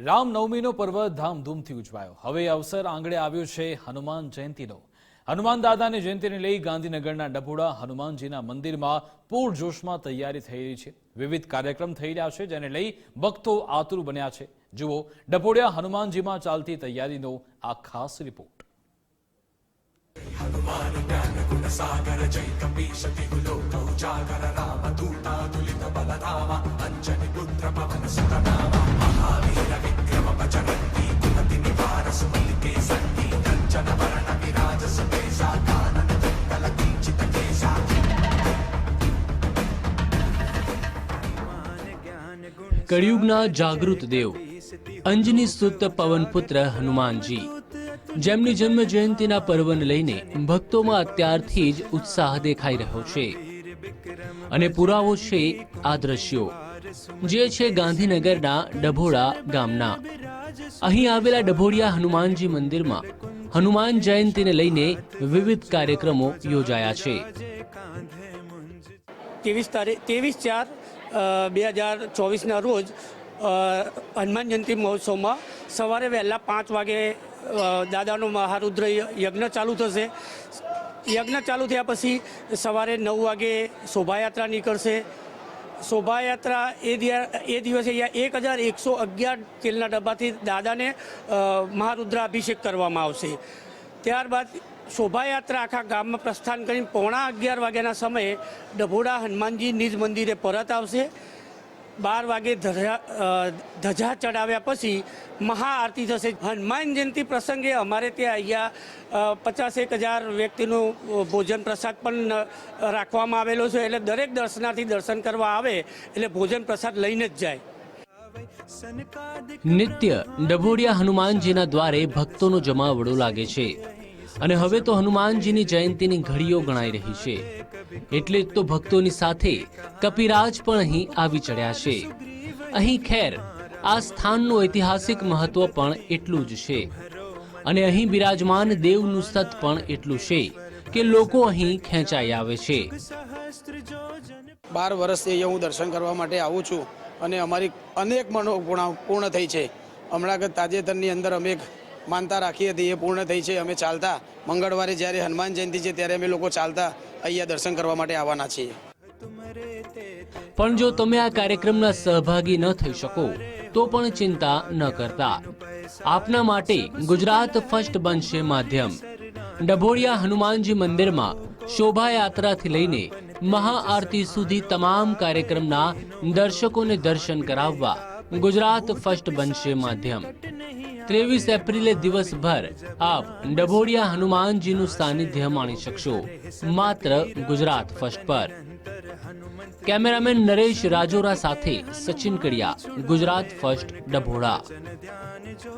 રામનવમીનો પર્વ ધામધૂમથી ઉજવાયો. હવે અવસર આંગળે આવ્યો છે હનુમાન જયંતીનો. હનુમાન દાદાની જયંતીને લઈ ગાંધીનગરના ડભોડા હનુમાનજીના મંદિરમાં પૂરજોશમાં તૈયારી થઈ રહી છે. વિવિધ કાર્યક્રમ થઈ રહ્યા છે, જેને લઈ ભક્તો આતુર બન્યા છે. જુઓ, ડભોડિયા હનુમાનજીમાં ચાલતી તૈયારીનો આ ખાસ રિપોર્ટ. કળિયુગના જાગૃત દેવ, અંજની સુત પવનપુત્ર હનુમાનજી, જેમની જન્મ જયંતિના પર્વને લઈને ભક્તોમાં અત્યારથી જ ઉત્સાહ દેખાઈ રહ્યો છે. અને પુરાવો છે આ દ્રશ્યો, જે છે ગાંધીનગરના ડભોડા ગામના. અહીં આવેલા ડભોડિયા હનુમાનજી મંદિરમાં હનુમાન જયંતિને લઈને વિવિધ કાર્યક્રમો યોજાયા છે. ત્રેવીસ તારીખ, ત્રેવીસ ચાર બે હજાર ચોવીસના રોજ હનુમાન જયંતિ મહોત્સવમાં સવારે વહેલા પાંચ વાગે દાદાનો મહારુદ્ર યજ્ઞ ચાલુ થશે. યજ્ઞ ચાલુ થયા પછી સવારે નવ વાગે શોભાયાત્રા નીકળશે. શોભાયાત્રા એ એ દિવસે એક હજાર એકસો અગિયાર તેલના ડબ્બાથી દાદાને મહારુદ્રાભિષેક કરવામાં આવશે. ત્યારબાદ શોભાયાત્રા આખા ગામમાં પ્રસ્થાન કરીને પોણા અગિયાર વાગ્યાના સમયે ડભોડા હનુમાનજી નિજ મંદિરે પરત આવશે. બાર વાગે ધજા ધજા ચડાવ્યા પછી મહાઆરતી થશે. હનુમાન જયંતિ પ્રસંગે અમારે ત્યાં અહીંયા પચાસેક હજાર વ્યક્તિનું ભોજન પ્રસાદ પણ રાખવામાં આવેલો છે. એટલે દરેક દર્શનાર્થી દર્શન કરવા આવે, એટલે ભોજન પ્રસાદ લઈને જ જાય. નિત્ય ડભોડિયા હનુમાનજીના દ્વારે ભક્તોનો જમાવડો લાગે છે. અને હવે તો હનુમાનજીની જયંતીની ઘડીઓ ગણાઈ રહી છે. એટલે તો ભક્તોની સાથે કપિરાજ પણ અહીં આવી ચડ્યા છે. અહીં ખેર, આ સ્થાનનું ઐતિહાસિક મહત્વ પણ એટલું જ છે. અને અહીં બિરાજમાન દેવનું સત પણ એટલું છે કે લોકો અહીં ખેંચાઈ આવે છે. બાર વર્ષથી અહીંયા હું દર્શન કરવા માટે આવું છું અને અમારી અનેક મનોપૂર્ણ પૂર્ણ થઈ છે. હમણાં તાજેતરની અંદર અમે એક માનતા રાખી હતી એ પૂર્ણ થઈ છે, અમે ચાલતા. મંગળવારે જ્યારે હનુમાન જયંતિ છે ત્યારે અમે લોકો ચાલતા અહીંયા દર્શન કરવા માટે આવવાના છીએ. પણ જો તમે આ કાર્યક્રમના સહભાગી ન થઈ શકો, તો પણ ચિંતા ન કરતા. આપના માટે ગુજરાત ફર્સ્ટ બનશે માધ્યમ. ડભોડિયા હનુમાનજી મંદિરમાં શોભાયાત્રાથી લઈને મહાઆરતી સુધી તમામ કાર્યક્રમના દર્શકોને દર્શન કરાવવા ગુજરાત ફર્સ્ટ બનશે માધ્યમ. ત્રેવીસ એપ્રિલે દિવસભર આપ ડભોડિયા હનુમાનજીનું સાનિધ્ય માણી શકશો. માત્ર ગુજરાત ફર્સ્ટ પર. કેમેરામેન નરેશ રાજોરા સાથે સચિન કડિયા, ગુજરાત ફર્સ્ટ ડભોડા.